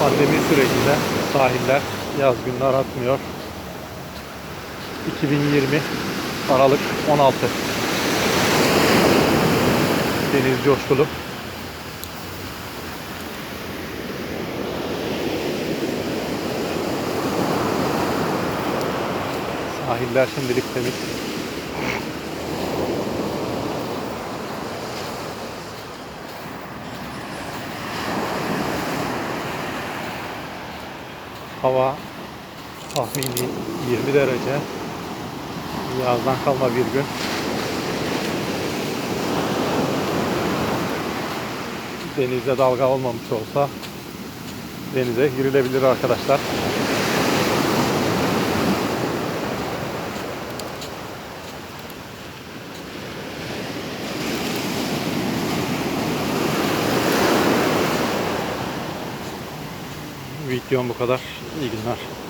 Pandemi sürecinde sahiller yaz gününü aratmıyor. 2020 Aralık 16 Deniz coşkulu. Sahiller şimdilik temiz. Hava tahmini 20 derece. Yazdan kalma bir gün. Denizde dalga olmamış olsa denize girilebilir arkadaşlar. Videom bu kadar. İyi günler.